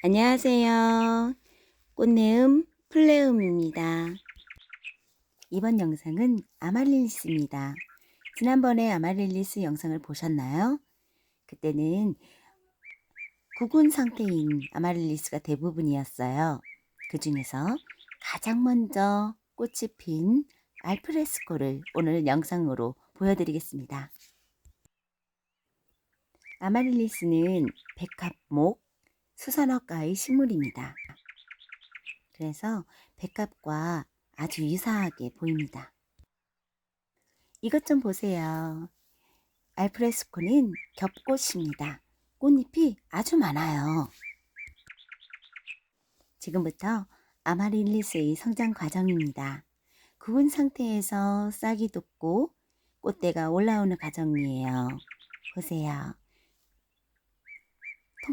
안녕하세요. 꽃내음 플레음입니다. 이번 영상은 아마릴리스입니다. 지난번에 아마릴리스 영상을 보셨나요? 그때는 구근 상태인 아마릴리스가 대부분이었어요. 그 중에서 가장 먼저 꽃이 핀 알프레스코를 오늘 영상으로 보여드리겠습니다. 아마릴리스는 백합목, 수선어가의 식물입니다. 그래서 백합과 아주 유사하게 보입니다. 이것 좀 보세요. 알프레스코는 겹꽃입니다. 꽃잎이 아주 많아요. 지금부터 아마릴리스의 성장 과정입니다. 구운 상태에서 싹이 돋고 꽃대가 올라오는 과정이에요. 보세요.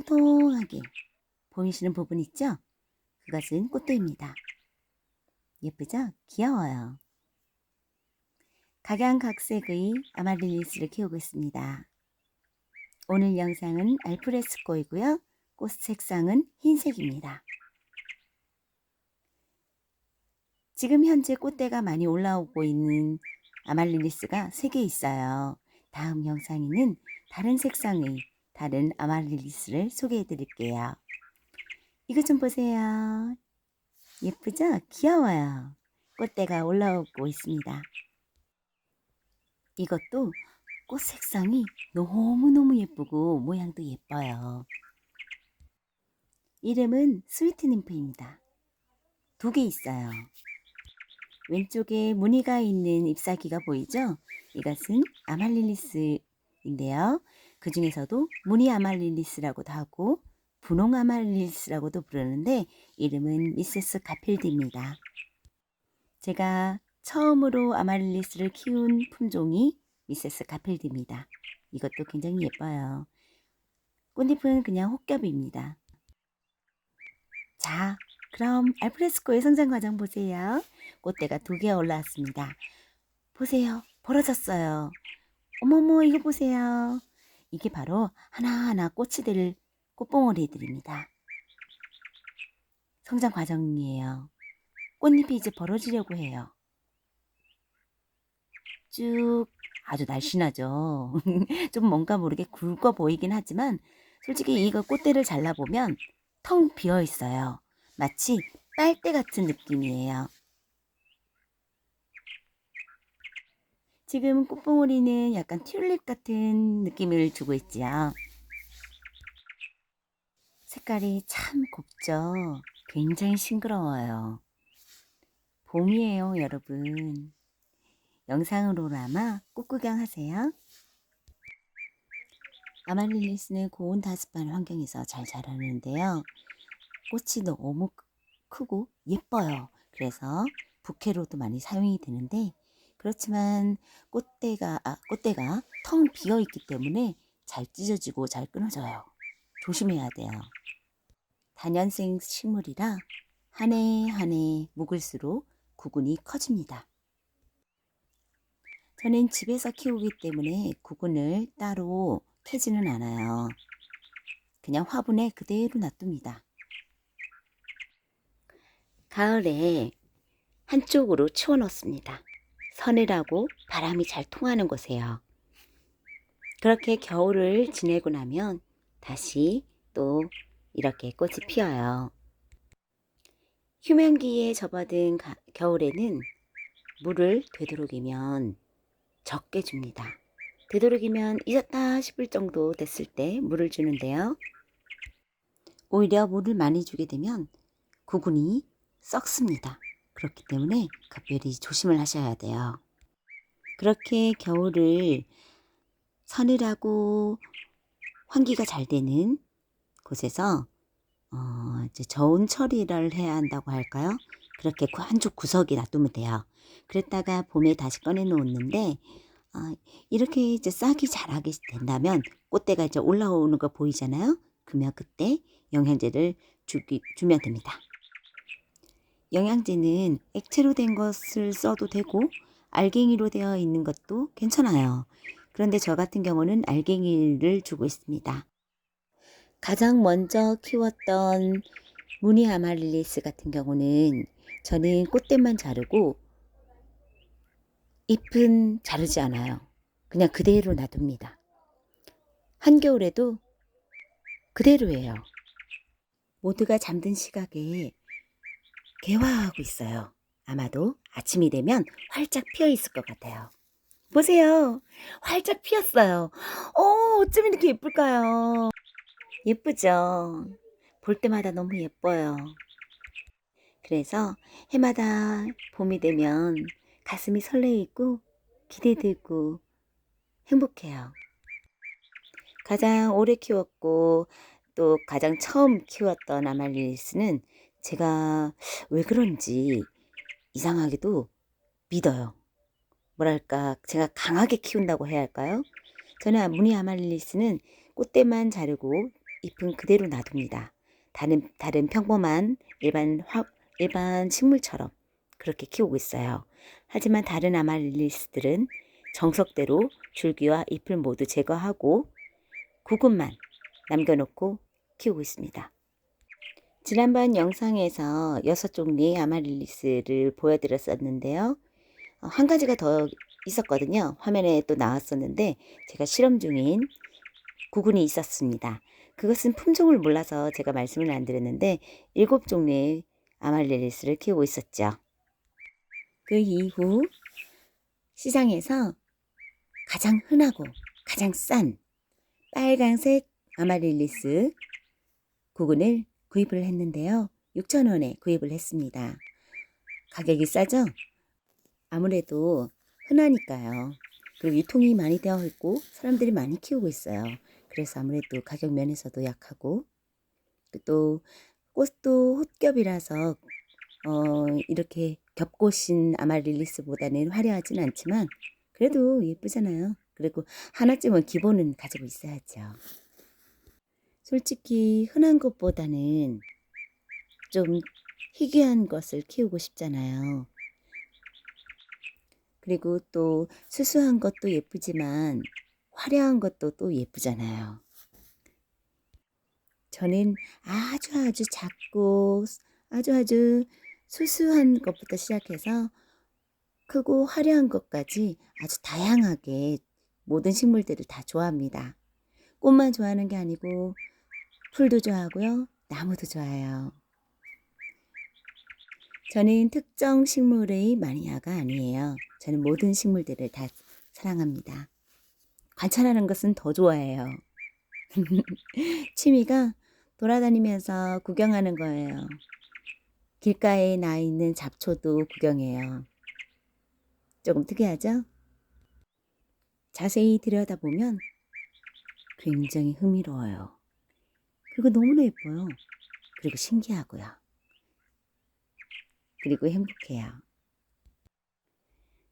통통하게 보이시는 부분 있죠? 그것은 꽃대입니다. 예쁘죠? 귀여워요. 각양각색의 아마릴리스를 키우고 있습니다. 오늘 영상은 알프레스코이고요. 꽃 색상은 흰색입니다. 지금 현재 꽃대가 많이 올라오고 있는 아말릴리스가 3개 있어요. 다음 영상에는 다른 색상의 다른 아마릴리스를 소개해 드릴게요. 이것 좀 보세요. 예쁘죠? 귀여워요. 꽃대가 올라오고 있습니다. 이것도 꽃 색상이 너무너무 예쁘고 모양도 예뻐요. 이름은 스위트 님프입니다. 두 개 있어요. 왼쪽에 무늬가 있는 잎사귀가 보이죠? 이것은 아말릴리스인데요. 그 중에서도 무늬 아말릴리스라고도 하고 분홍 아말릴리스라고도 부르는데 이름은 미세스 가필드입니다. 제가 처음으로 아말릴리스를 키운 품종이 미세스 가필드입니다. 이것도 굉장히 예뻐요. 꽃잎은 그냥 혹겹입니다. 자, 그럼 알프레스코의 성장 과정 보세요. 꽃대가 두 개 올라왔습니다. 보세요. 벌어졌어요. 어머머, 이거 보세요. 이게 바로 하나하나 꽃이 될 꽃봉오리들입니다. 성장 과정이에요. 꽃잎이 이제 벌어지려고 해요. 쭉 아주 날씬하죠. 좀 뭔가 모르게 굵어 보이긴 하지만 솔직히 이거 꽃대를 잘라보면 텅 비어 있어요. 마치 빨대 같은 느낌이에요. 지금 꽃봉오리는 약간 튤립 같은 느낌을 주고 있지요. 색깔이 참 곱죠. 굉장히 싱그러워요. 봄이에요, 여러분. 영상으로나마 꽃구경 하세요. 아말릴리스는 고온 다습한 환경에서 잘 자라는데요. 꽃이 너무 크고 예뻐요. 그래서 부케로도 많이 사용이 되는데 그렇지만 꽃대가 아, 꽃대가 텅 비어 있기 때문에 잘 찢어지고 잘 끊어져요. 조심해야 돼요. 단연생 식물이라 한 해 한 해 묵을수록 구근이 커집니다. 저는 집에서 키우기 때문에 구근을 따로 캐지는 않아요. 그냥 화분에 그대로 놔둡니다. 가을에 한쪽으로 치워 놓습니다. 서늘하고 바람이 잘 통하는 곳에요. 그렇게 겨울을 지내고 나면 다시 또 이렇게 꽃이 피어요. 휴면기에 접어든 가, 겨울에는 물을 되도록이면 적게 줍니다. 되도록이면 잊었다 싶을 정도 됐을 때 물을 주는데요. 오히려 물을 많이 주게 되면 구근이 썩습니다. 그렇기 때문에 각별히 조심을 하셔야 돼요. 그렇게 겨울을 서늘하고 환기가 잘 되는 곳에서 어, 이제 저온 처리를 해야 한다고 할까요? 그렇게 한쪽 구석에 놔두면 돼요. 그랬다가 봄에 다시 꺼내 놓는데 어, 이렇게 이제 싹이 자라게 된다면 꽃대가 이제 올라오는 거 보이잖아요. 그러면 그때 영양제를 주기, 주면 됩니다. 영양제는 액체로 된 것을 써도 되고 알갱이로 되어 있는 것도 괜찮아요. 그런데 저 같은 경우는 알갱이를 주고 있습니다. 가장 먼저 키웠던 무늬 아마릴리스 같은 경우는 저는 꽃대만 자르고 잎은 자르지 않아요. 그냥 그대로 놔둡니다. 한겨울에도 그대로예요. 모두가 잠든 시각에 개화하고 있어요. 아마도 아침이 되면 활짝 피어 있을 것 같아요. 보세요. 활짝 피었어요. 어, 어쩜 이렇게 예쁠까요? 예쁘죠? 볼 때마다 너무 예뻐요. 그래서 해마다 봄이 되면 가슴이 설레이고 기대되고 행복해요. 가장 오래 키웠고 또 가장 처음 키웠던 아말리스는 제가 왜 그런지 이상하게도 믿어요. 뭐랄까 제가 강하게 키운다고 해야 할까요? 저는 무늬 아말리스는 꽃대만 자르고 잎은 그대로 놔둡니다. 다른 다른 평범한 일반 화, 일반 식물처럼 그렇게 키우고 있어요. 하지만 다른 아말리스들은 정석대로 줄기와 잎을 모두 제거하고 구근만 남겨놓고 키우고 있습니다. 지난번 영상에서 여섯 종류의 아마릴리스를 보여드렸었는데요. 어, 한 가지가 더 있었거든요. 화면에 또 나왔었는데 제가 실험 중인 구근이 있었습니다. 그것은 품종을 몰라서 제가 말씀을 안 드렸는데 일곱 종류의 아말릴리스를 키우고 있었죠. 그 이후 시장에서 가장 흔하고 가장 싼 빨강색 아마릴리스 구근을 구입을 했는데요. 6,000원에 구입을 했습니다. 가격이 싸죠? 아무래도 흔하니까요. 그리고 유통이 많이 되어 있고 사람들이 많이 키우고 있어요. 그래서 아무래도 가격 면에서도 약하고 또 꽃도 헛겹이라서 어, 이렇게 겹꽃인 아마릴리스보다는 화려하진 않지만 그래도 예쁘잖아요. 그리고 하나쯤은 기본은 가지고 있어야죠. 솔직히 흔한 것보다는 좀 희귀한 것을 키우고 싶잖아요. 그리고 또 수수한 것도 예쁘지만 화려한 것도 또 예쁘잖아요. 저는 아주 아주 작고 아주 아주 수수한 것부터 시작해서 크고 화려한 것까지 아주 다양하게 모든 식물들을 다 좋아합니다. 꽃만 좋아하는 게 아니고 풀도 좋아하고요. 나무도 좋아해요. 저는 특정 식물의 마니아가 아니에요. 저는 모든 식물들을 다 사랑합니다. 관찰하는 것은 더 좋아해요. 취미가 돌아다니면서 구경하는 거예요. 길가에 나 있는 잡초도 구경해요. 조금 특이하죠? 자세히 들여다보면 굉장히 흥미로워요. 그리고 너무나 예뻐요. 그리고 신기하고요. 그리고 행복해요.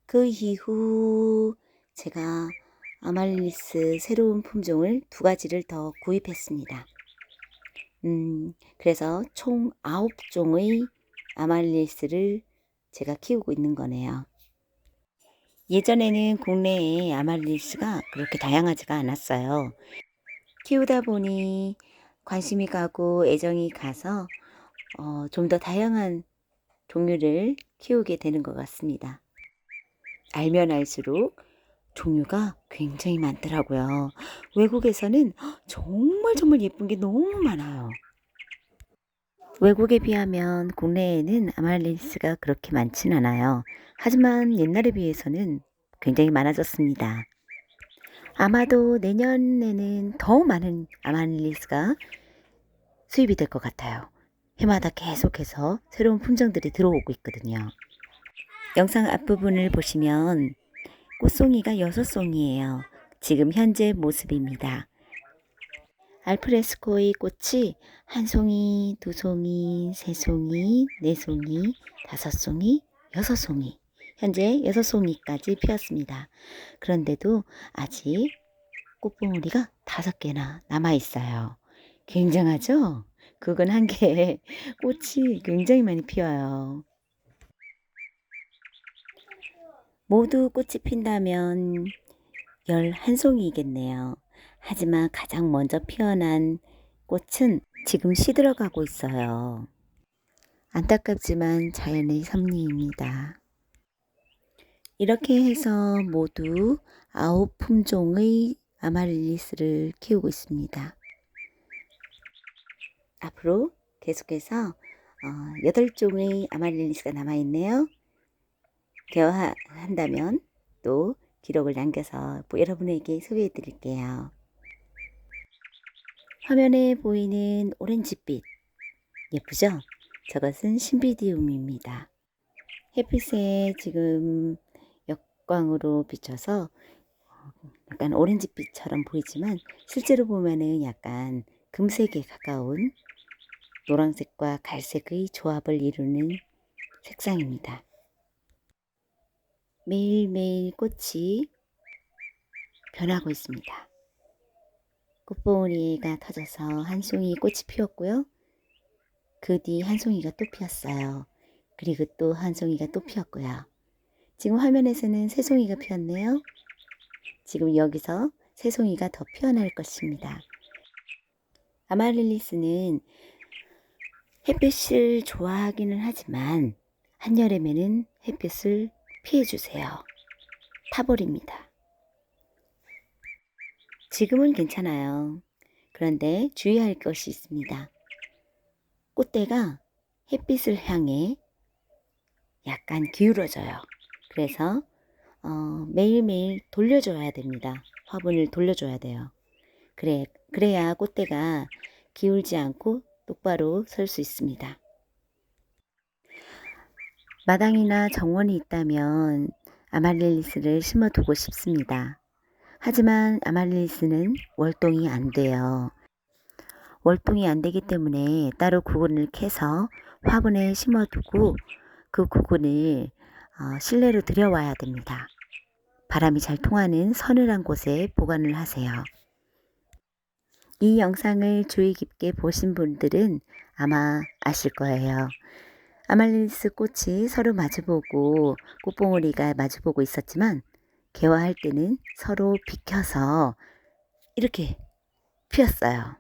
그 이후 제가 아말리스 새로운 품종을 두 가지를 더 구입했습니다. 음, 그래서 총 아홉 종의 아말리스를 제가 키우고 있는 거네요. 예전에는 국내에 아말리스가 그렇게 다양하지가 않았어요. 키우다 보니 관심이 가고 애정이 가서 어, 좀 더 다양한 종류를 키우게 되는 것 같습니다. 알면 알수록 종류가 굉장히 많더라고요. 외국에서는 정말 정말 예쁜 게 너무 많아요. 외국에 비하면 국내에는 아말리스가 그렇게 많진 않아요. 하지만 옛날에 비해서는 굉장히 많아졌습니다. 아마도 내년에는 더 많은 아말리스가 수입이 될 것 같아요. 해마다 계속해서 새로운 품종들이 들어오고 있거든요. 영상 앞부분을 보시면 꽃송이가 여섯 송이에요. 지금 현재 모습입니다. 알프레스코의 꽃이 한 송이, 두 송이, 세 송이, 네 송이, 다섯 송이, 여섯 송이. 현재 여섯 송이까지 피었습니다. 그런데도 아직 꽃봉오리가 다섯 개나 남아 있어요. 굉장하죠? 그건 한 개에 꽃이 굉장히 많이 피어요. 모두 꽃이 핀다면 11송이겠네요. 하지만 가장 먼저 피어난 꽃은 지금 시들어가고 있어요. 안타깝지만 자연의 섭리입니다. 이렇게 해서 모두 아홉 품종의 아마릴리스를 키우고 있습니다. 앞으로 계속해서 어, 여덟 종의 아마릴리스가 남아있네요. 개화한다면 또 기록을 남겨서 여러분에게 소개해 드릴게요. 화면에 보이는 오렌지빛 예쁘죠? 저것은 신비디움입니다. 햇빛에 지금 역 광으로 비춰서 약간 오렌지빛처럼 보이지만 실제로 보면은 약간 금색에 가까운 노란색과 갈색의 조합을 이루는 색상입니다. 매일매일 꽃이 변하고 있습니다. 꽃봉오리가 터져서 한 송이 꽃이 피었고요. 그 뒤 한 송이가 또 피었어요. 그리고 또 한 송이가 또 피었고요. 지금 화면에서는 세 송이가 피었네요. 지금 여기서 세 송이가 더 피어날 것입니다. 아마릴리스는 햇빛을 좋아하기는 하지만 한여름에는 햇빛을 피해주세요. 타버립니다. 지금은 괜찮아요. 그런데 주의할 것이 있습니다. 꽃대가 햇빛을 향해 약간 기울어져요. 그래서 어, 매일매일 돌려줘야 됩니다. 화분을 돌려줘야 돼요. 그래, 그래야 꽃대가 기울지 않고 똑바로 설 수 있습니다. 마당이나 정원이 있다면 아말릴리스를 심어두고 싶습니다. 하지만 아말릴리스는 월동이 안 돼요. 월동이 안 되기 때문에 따로 구근을 캐서 화분에 심어두고 그 구근을 어, 실내로 들여와야 됩니다. 바람이 잘 통하는 서늘한 곳에 보관을 하세요. 이 영상을 주의 깊게 보신 분들은 아마 아실 거예요. 아말리스 꽃이 서로 마주보고 꽃봉오리가 마주보고 있었지만 개화할 때는 서로 비켜서 이렇게 피었어요.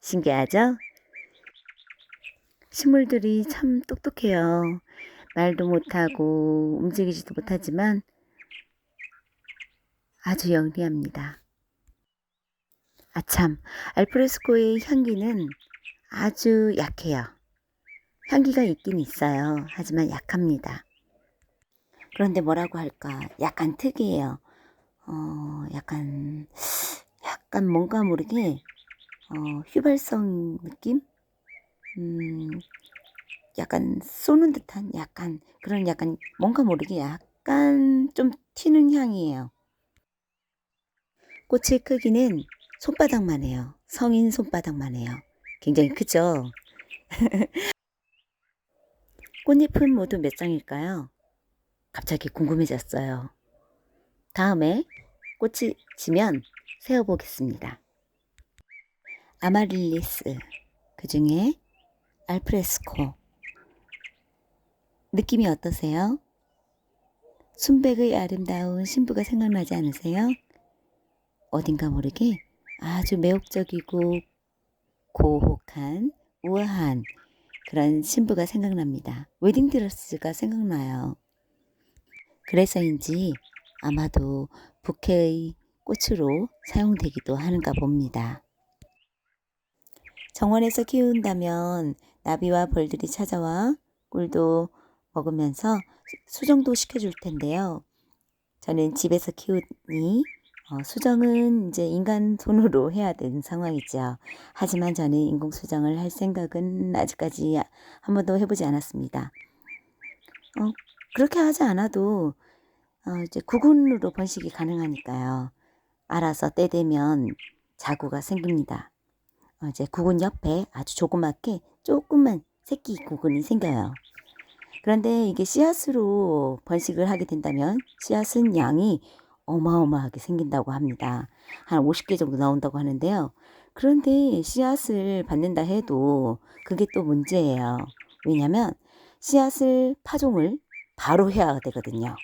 신기하죠? 식물들이 참 똑똑해요. 말도 못하고 움직이지도 못하지만 아주 영리합니다. 아참, 알프레스코의 향기는 아주 약해요. 향기가 있긴 있어요. 하지만 약합니다. 그런데 뭐라고 할까? 약간 특이해요. 어, 약간, 약간 뭔가 모르게, 어, 휘발성 느낌? 음, 약간 쏘는 듯한 약간 그런 약간 뭔가 모르게 약간 좀 튀는 향이에요. 꽃의 크기는 손바닥만 해요. 성인 손바닥만 해요. 굉장히 크죠? 꽃잎은 모두 몇 장일까요? 갑자기 궁금해졌어요. 다음에 꽃이 지면 세어보겠습니다. 아마릴리스, 그 중에 알프레스코. 느낌이 어떠세요? 순백의 아름다운 신부가 생각나지 않으세요? 어딘가 모르게 아주 매혹적이고 고혹한 우아한 그런 신부가 생각납니다. 웨딩드레스가 생각나요. 그래서인지 아마도 부케의 꽃으로 사용되기도 하는가 봅니다. 정원에서 키운다면 나비와 벌들이 찾아와 꿀도 먹으면서 수정도 시켜줄 텐데요. 저는 집에서 키우니 어, 수정은 이제 인간 손으로 해야 되는 상황이죠. 하지만 저는 인공 수정을 할 생각은 아직까지 한 번도 해보지 않았습니다. 어, 그렇게 하지 않아도 어, 이제 구근으로 번식이 가능하니까요. 알아서 때 되면 자구가 생깁니다. 어, 이제 구근 옆에 아주 조그맣게 조금만 새끼 구근이 생겨요. 그런데 이게 씨앗으로 번식을 하게 된다면 씨앗은 양이 어마어마하게 생긴다고 합니다. 한 50개 정도 나온다고 하는데요. 그런데 씨앗을 받는다 해도 그게 또 문제예요. 왜냐하면 씨앗을 파종을 바로 해야 되거든요.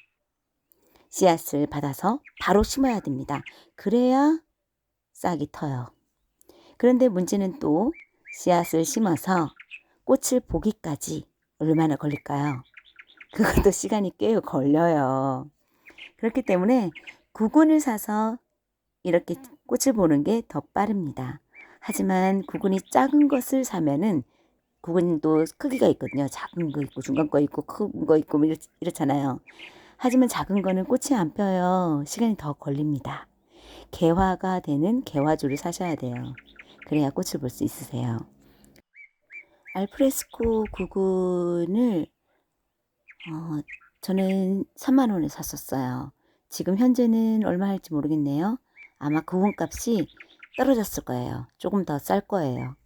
씨앗을 받아서 바로 심어야 됩니다. 그래야 싹이 터요. 그런데 문제는 또 씨앗을 심어서 꽃을 보기까지 얼마나 걸릴까요? 그것도 시간이 꽤 걸려요. 그렇기 때문에 구근을 사서 이렇게 꽃을 보는 게 더 빠릅니다. 하지만 구근이 작은 것을 사면은 구근도 크기가 있거든요. 작은 거 있고 중간 거 있고 큰 거 있고 뭐 이렇, 이렇잖아요. 하지만 작은 거는 꽃이 안 펴요. 시간이 더 걸립니다. 개화가 되는 개화주를 사셔야 돼요. 그래야 꽃을 볼 수 있으세요. 알프레스코 구근을 어, 저는 3만 원에 샀었어요. 지금 현재는 얼마 할지 모르겠네요. 아마 구분 값이 떨어졌을 거예요. 조금 더 쌀 거예요.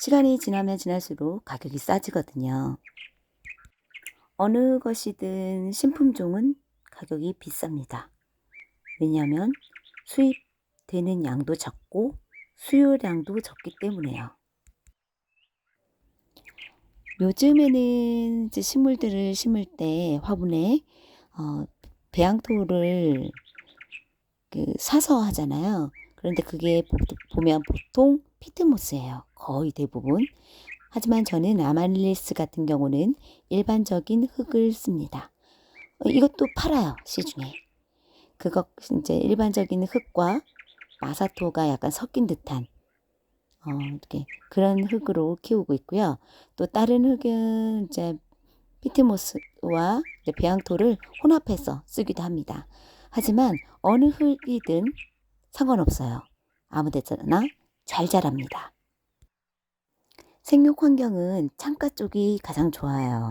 시간이 지나면 지날수록 가격이 싸지거든요. 어느 것이든 신품종은 가격이 비쌉니다. 왜냐하면 수입되는 양도 적고 수요량도 적기 때문에요. 요즘에는 이제 식물들을 심을 때 화분에 어, 배양토를 그 사서 하잖아요. 그런데 그게 보, 보면 보통 피트모스예요. 거의 대부분. 하지만 저는 아마릴리스 같은 경우는 일반적인 흙을 씁니다. 어, 이것도 팔아요. 시중에. 그거 이제 일반적인 흙과 마사토가 약간 섞인 듯한 어, 이렇게 그런 흙으로 키우고 있고요. 또 다른 흙은 이제 피트모스와 배양토를 혼합해서 쓰기도 합니다. 하지만 어느 흙이든 상관없어요. 아무 데나 잘 자랍니다. 생육 환경은 창가 쪽이 가장 좋아요.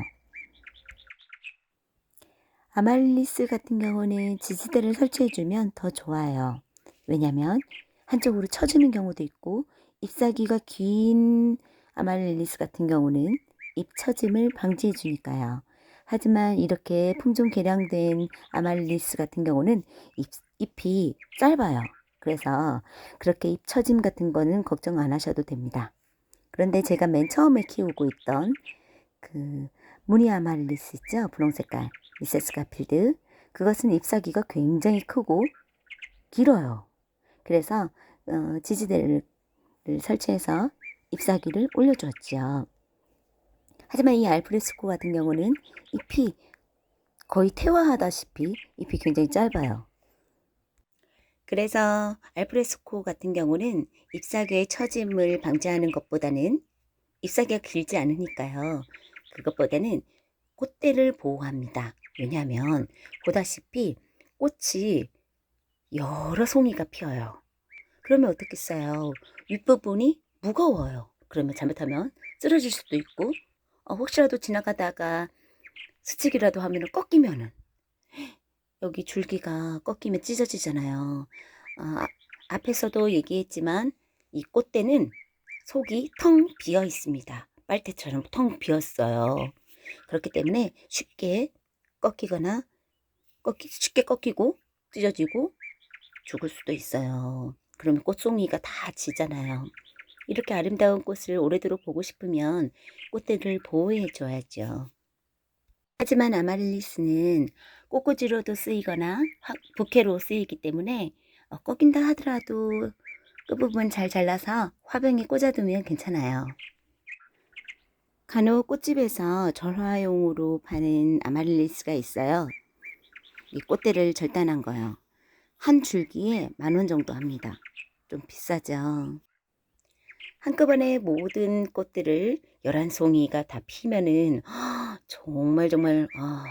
아말리스 같은 경우는 지지대를 설치해주면 더 좋아요. 왜냐면 한쪽으로 쳐주는 경우도 있고 잎사귀가 긴 아말리스 같은 경우는 잎 처짐을 방지해 주니까요. 하지만 이렇게 품종 개량된 아말리스 같은 경우는 잎, 잎이 짧아요. 그래서 그렇게 잎 처짐 같은 거는 걱정 안 하셔도 됩니다. 그런데 제가 맨 처음에 키우고 있던 그 무늬 아말리스 있죠? 분홍 색깔 미세스 가 필드 그것은 잎사귀가 굉장히 크고 길어요. 그래서 어, 지지대를 설치해서 잎사귀를 올려주었죠. 하지만 이 알프레스코 같은 경우는 잎이 거의 태화하다시피 잎이 굉장히 짧아요. 그래서 알프레스코 같은 경우는 잎사귀의 처짐을 방지하는 것보다는 잎사귀가 길지 않으니까요. 그것보다는 꽃대를 보호합니다. 왜냐하면 보다시피 꽃이 여러 송이가 피어요. 그러면 어떻겠어요? 윗부분이 무거워요. 그러면 잘못하면 쓰러질 수도 있고 어, 혹시라도 지나가다가 스치기라도 하면 꺾이면은 여기 줄기가 꺾이면 찢어지잖아요. 어, 앞에서도 얘기했지만 이 꽃대는 속이 텅 비어 있습니다. 빨대처럼 텅 비었어요. 그렇기 때문에 쉽게 꺾이거나 꺾이, 쉽게 꺾이고 찢어지고 죽을 수도 있어요. 그러면 꽃송이가 다 지잖아요. 이렇게 아름다운 꽃을 오래도록 보고 싶으면 꽃들을 보호해 줘야죠. 하지만 아마릴리스는 꽃꽂이로도 쓰이거나 부케로 쓰이기 때문에 어, 꺾인다 하더라도 끝부분 잘 잘라서 화병에 꽂아두면 괜찮아요. 간혹 꽃집에서 절화용으로 파는 아마릴리스가 있어요. 이 꽃대를 절단한 거요. 한 줄기에 만 원 정도 합니다. 좀 비싸죠. 한꺼번에 모든 꽃들을 열한 송이가 다 피면은 정말 정말 아,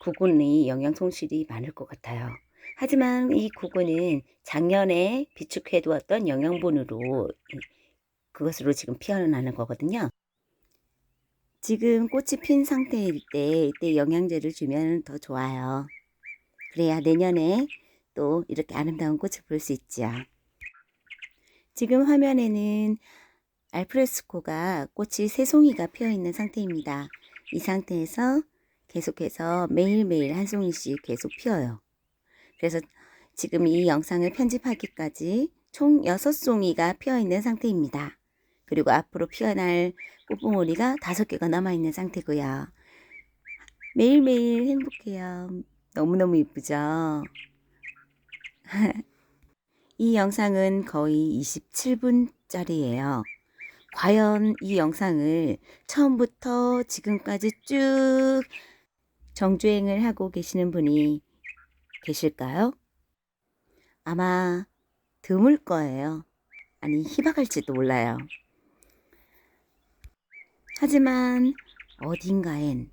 구근이 영양 손실이 많을 것 같아요. 하지만 이 구근은 작년에 비축해 두었던 영양분으로 그것으로 지금 피어나는 거거든요. 지금 꽃이 핀 상태일 때 이때 영양제를 주면 더 좋아요. 그래야 내년에 또 이렇게 아름다운 꽃을 볼 수 있죠. 지금 화면에는 알프레스코가 꽃이 세 송이가 피어 있는 상태입니다. 이 상태에서 계속해서 매일매일 한 송이씩 계속 피어요. 그래서 지금 이 영상을 편집하기까지 총 6송이가 피어 있는 상태입니다. 그리고 앞으로 피어날 꽃봉오리가 5개가 남아 있는 상태고요. 매일매일 행복해요. 너무너무 이쁘죠? 이 영상은 거의 27분짜리예요. 과연 이 영상을 처음부터 지금까지 쭉 정주행을 하고 계시는 분이 계실까요? 아마 드물 거예요. 아니, 희박할지도 몰라요. 하지만 어딘가엔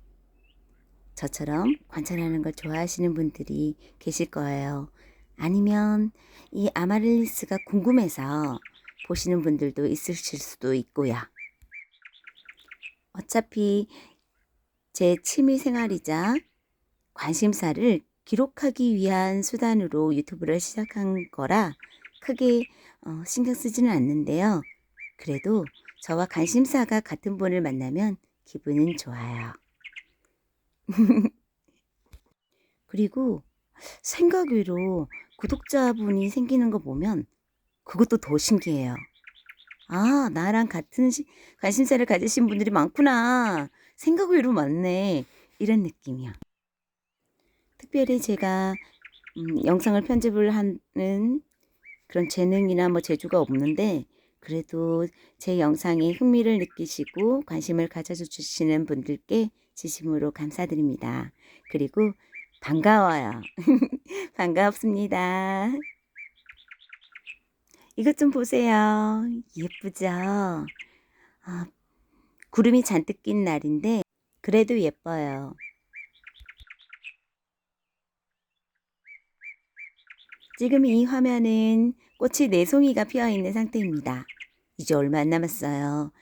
저처럼 관찰하는 걸 좋아하시는 분들이 계실 거예요. 아니면 이 아마릴리스가 궁금해서 보시는 분들도 있으실 수도 있고요. 어차피 제 취미 생활이자 관심사를 기록하기 위한 수단으로 유튜브를 시작한 거라 크게 어, 신경 쓰지는 않는데요. 그래도 저와 관심사가 같은 분을 만나면 기분은 좋아요. 그리고 생각 외로 구독자분이 생기는 거 보면 그것도 더 신기해요. 아, 나랑 같은 시- 관심사를 가지신 분들이 많구나. 생각 외로 많네. 이런 느낌이야. 특별히 제가 음, 영상을 편집을 하는 그런 재능이나 뭐 재주가 없는데 그래도 제 영상에 흥미를 느끼시고 관심을 가져주시는 분들께 진심으로 감사드립니다. 그리고 반가워요. 반갑습니다. 이것 좀 보세요. 예쁘죠? 아, 구름이 잔뜩 낀 날인데 그래도 예뻐요. 지금 이 화면은 꽃이 네 송이가 피어 있는 상태입니다. 이제 얼마 안 남았어요.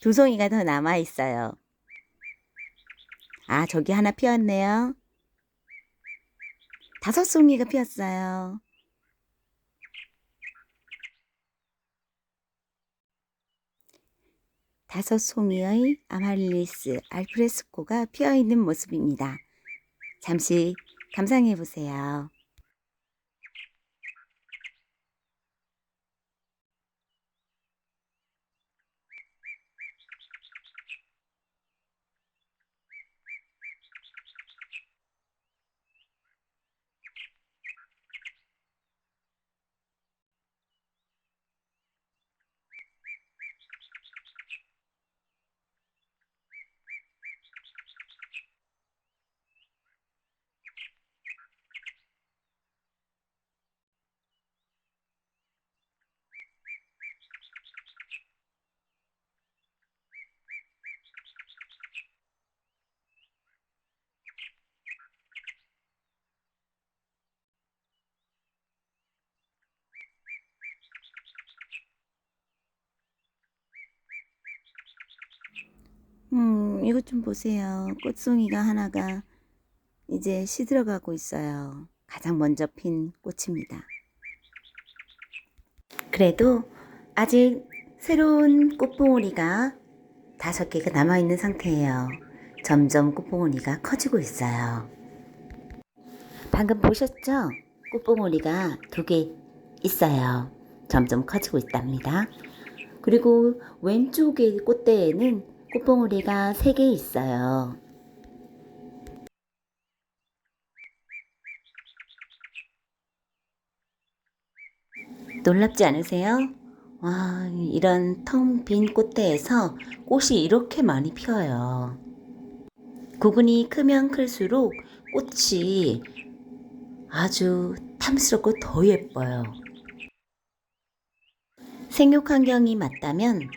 두 송이가 더 남아 있어요. 아, 저기 하나 피었네요. 다섯 송이가 피었어요. 다섯 송이의 아마릴리스 알프레스코가 피어 있는 모습입니다. 잠시 감상해 보세요. 음, 이것 좀 보세요. 꽃송이가 하나가 이제 시들어가고 있어요. 가장 먼저 핀 꽃입니다. 그래도 아직 새로운 꽃봉오리가 다섯 개가 남아있는 상태예요. 점점 꽃봉오리가 커지고 있어요. 방금 보셨죠? 꽃봉오리가 두 개 있어요. 점점 커지고 있답니다. 그리고 왼쪽의 꽃대에는 꽃봉오리가 세개 있어요. 놀랍지 않으세요? 와, 이런 텅 빈 꽃대에서 꽃이 이렇게 많이 피어요. 구근이 크면 클수록 꽃이 아주 탐스럽고 더 예뻐요. 생육 환경이 맞다면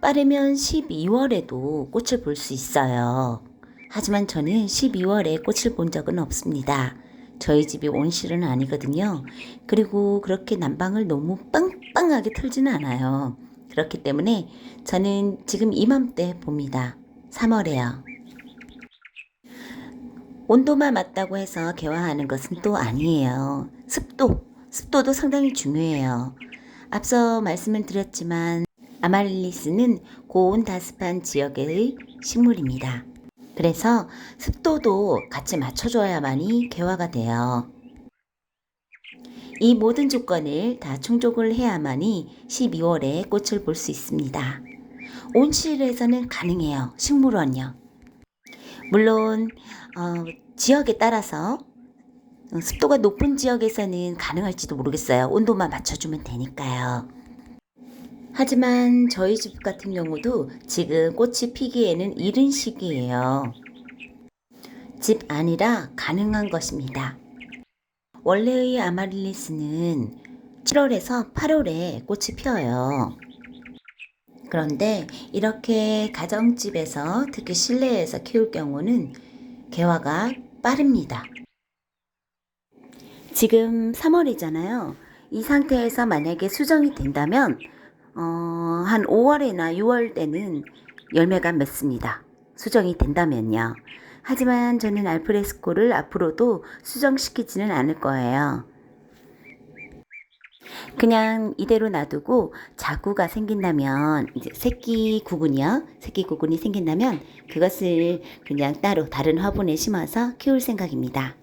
빠르면 12월에도 꽃을 볼 수 있어요. 하지만 저는 12월에 꽃을 본 적은 없습니다. 저희 집이 온실은 아니거든요. 그리고 그렇게 난방을 너무 빵빵하게 틀지는 않아요. 그렇기 때문에 저는 지금 이맘때 봅니다. 3월에요. 온도만 맞다고 해서 개화하는 것은 또 아니에요. 습도, 습도도 상당히 중요해요. 앞서 말씀을 드렸지만 아말리스는 고온 다습한 지역의 식물입니다. 그래서 습도도 같이 맞춰줘야만이 개화가 돼요. 이 모든 조건을 다 충족을 해야만이 12월에 꽃을 볼 수 있습니다. 온실에서는 가능해요. 식물원요. 물론 어, 지역에 따라서 어, 습도가 높은 지역에서는 가능할지도 모르겠어요. 온도만 맞춰주면 되니까요. 하지만 저희 집 같은 경우도 지금 꽃이 피기에는 이른 시기예요. 집 안이라 가능한 것입니다. 원래의 아마릴리스는 7월에서 8월에 꽃이 피어요. 그런데 이렇게 가정집에서 특히 실내에서 키울 경우는 개화가 빠릅니다. 지금 3월이잖아요. 이 상태에서 만약에 수정이 된다면 어, 한 5월이나 6월 때는 열매가 맺습니다. 수정이 된다면요. 하지만 저는 알프레스코를 앞으로도 수정시키지는 않을 거예요. 그냥 이대로 놔두고 자구가 생긴다면 이제 새끼 구근이요. 새끼 구근이 생긴다면 그것을 그냥 따로 다른 화분에 심어서 키울 생각입니다.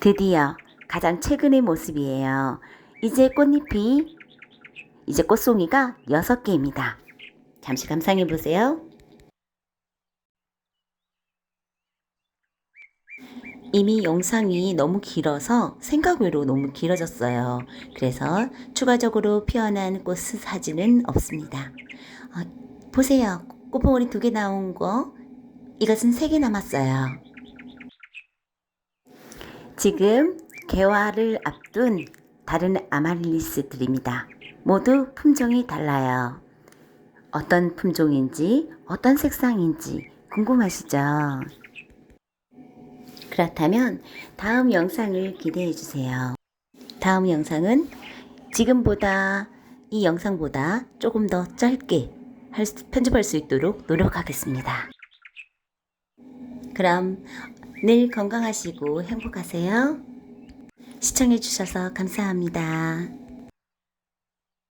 드디어 가장 최근의 모습이에요. 이제 꽃잎이 이제 꽃송이가 6개입니다. 잠시 감상해 보세요. 이미 영상이 너무 길어서 생각 외로 너무 길어졌어요. 그래서 추가적으로 피어난 꽃 사진은 없습니다. 어, 보세요. 꽃봉오리 두 개 나온 거. 이것은 세 개 남았어요. 지금 개화를 앞둔 다른 아마릴리스들입니다. 모두 품종이 달라요. 어떤 품종인지, 어떤 색상인지 궁금하시죠? 그렇다면 다음 영상을 기대해 주세요. 다음 영상은 지금보다 이 영상보다 조금 더 짧게 편집할 수 있도록 노력하겠습니다. 그럼 늘 건강하시고 행복하세요. 시청해 주셔서 감사합니다.